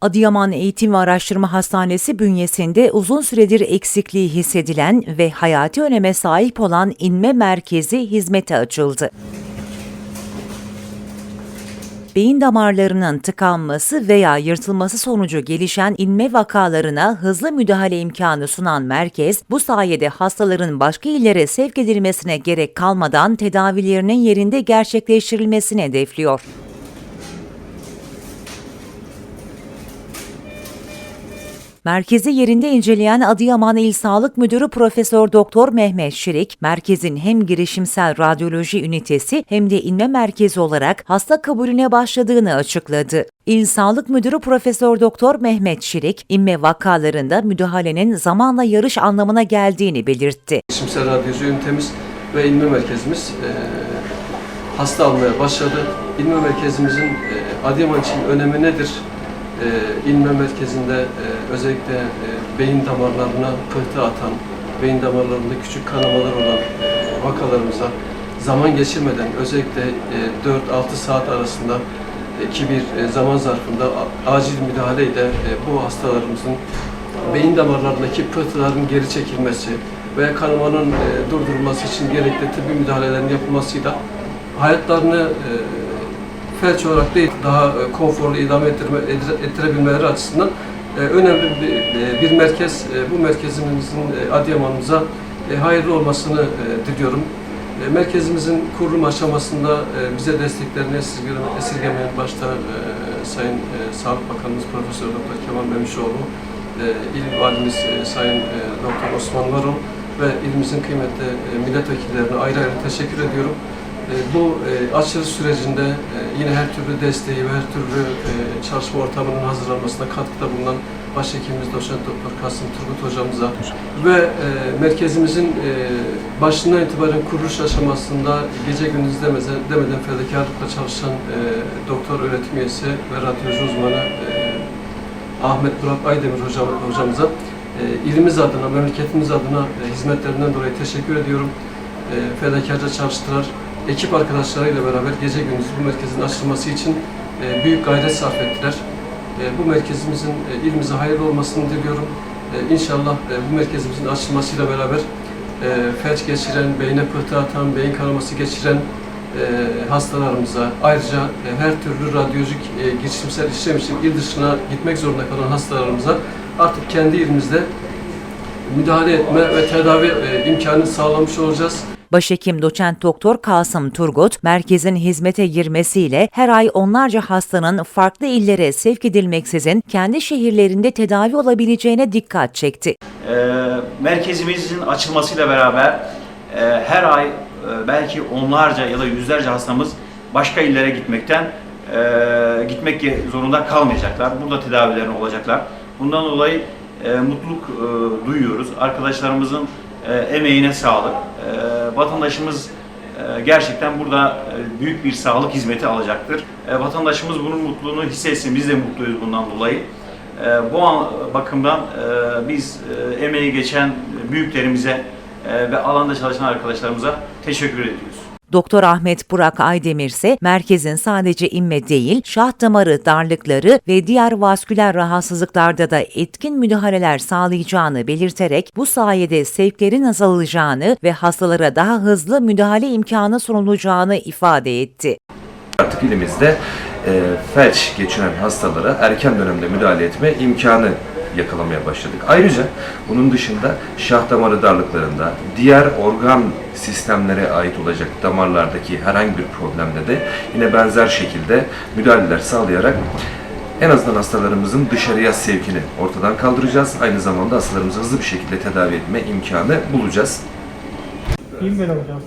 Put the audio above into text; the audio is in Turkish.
Adıyaman Eğitim ve Araştırma Hastanesi bünyesinde uzun süredir eksikliği hissedilen ve hayati öneme sahip olan inme merkezi hizmete açıldı. Beyin damarlarının tıkanması veya yırtılması sonucu gelişen inme vakalarına hızlı müdahale imkanı sunan merkez, bu sayede hastaların başka illere sevk edilmesine gerek kalmadan tedavilerinin yerinde gerçekleştirilmesini hedefliyor. Merkezi yerinde inceleyen Adıyaman İl Sağlık Müdürü Profesör Doktor Mehmet Şirik, merkezin hem girişimsel radyoloji ünitesi hem de inme merkezi olarak hasta kabulüne başladığını açıkladı. İl Sağlık Müdürü Profesör Doktor Mehmet Şirik, inme vakalarında müdahalenin zamanla yarış anlamına geldiğini belirtti. Girişimsel radyoloji ünitemiz ve inme merkezimiz e, hasta almaya başladı. İnme merkezimizin e, Adıyaman için önemi nedir? E, inme merkezinde e, özellikle e, beyin damarlarına pıhtı atan, beyin damarlarında küçük kanamalar olan e, vakalarımıza zaman geçirmeden özellikle e, 4-6 saat arasında ki bir e, zaman zarfında acil müdahaleyle e, bu hastalarımızın beyin damarlarındaki pıhtıların geri çekilmesi veya kanamanın e, durdurulması için gerekli tıbbi müdahalelerin yapılmasıyla hayatlarını felç olarak değil daha e, konforlu idame ettirme, ettirebilmeleri açısından e, önemli bir, e, bir merkez. Bu merkezimizin Adıyaman'ımıza hayırlı olmasını diliyorum. Merkezimizin kurulum aşamasında bize desteklerini esirgeme- esirgemeyen başta Sayın Sağlık Bakanımız Profesör Doktor Kemal Memişoğlu, il valimiz Sayın Doktor Osman Varol ve ilimizin kıymetli milletvekillerine ayrı ayrı teşekkür ediyorum. E, Bu e, açılış sürecinde e, yine her türlü desteği ve her türlü çalışma ortamının hazırlanmasına katkıda bulunan Başhekimimiz Doçent Doktor Kasım Turgut hocamıza ve merkezimizin başından itibaren kuruluş aşamasında gece gündüz demeden, demeden fedakarlıkla çalışan doktor öğretim üyesi ve radyoloji uzmanı Ahmet Burak Aydemir hocam, hocamıza ilimiz adına, memleketimiz adına hizmetlerinden dolayı teşekkür ediyorum. Fedakarca çalıştılar. Ekip arkadaşlarıyla beraber gece gündüz bu merkezin açılması için e, büyük gayret sarf ettiler. E, bu merkezimizin e, ilimize hayırlı olmasını diliyorum. E, inşallah e, bu merkezimizin açılmasıyla beraber felç geçiren, beyne pıhtı atan, beyin kanaması geçiren hastalarımıza ayrıca her türlü radyolojik girişimsel işlem için il dışına gitmek zorunda kalan hastalarımıza artık kendi ilimizde müdahale etme ve tedavi e, imkanı sağlamış olacağız. Başhekim Doçent Doktor Kasım Turgut, merkezin hizmete girmesiyle her ay onlarca hastanın farklı illere sevk edilmeksizin kendi şehirlerinde tedavi olabileceğine dikkat çekti. Ee, merkezimizin açılmasıyla beraber e, her ay e, belki onlarca ya da yüzlerce hastamız başka illere gitmekten e, gitmek zorunda kalmayacaklar. Burada tedavilerini olacaklar. Bundan dolayı e, mutluluk e, duyuyoruz. Arkadaşlarımızın e, emeğine sağlık. E, vatandaşımız gerçekten burada e, büyük bir sağlık hizmeti alacaktır. E, vatandaşımız bunun mutluluğunu hissetsin. Biz de mutluyuz bundan dolayı. Bu an, bakımdan e, biz e, emeği geçen büyüklerimize ve alanda çalışan arkadaşlarımıza teşekkür ediyoruz. Doktor Ahmet Burak Aydemir ise merkezin sadece inme değil, şah damarı darlıkları ve diğer vasküler rahatsızlıklarda da etkin müdahaleler sağlayacağını belirterek bu sayede sevklerin azalacağını ve hastalara daha hızlı müdahale imkanı sunulacağını ifade etti. Artık ilimizde e, felç geçiren hastalara erken dönemde müdahale etme imkanı yakalamaya başladık. Ayrıca bunun dışında şah damarı darlıklarında diğer organ sistemlere ait olacak damarlardaki herhangi bir problemde de yine benzer şekilde müdahaleler sağlayarak en azından hastalarımızın dışarıya sevkini ortadan kaldıracağız. Aynı zamanda hastalarımızı hızlı bir şekilde tedavi etme imkanı bulacağız. İyiyim ben hocam.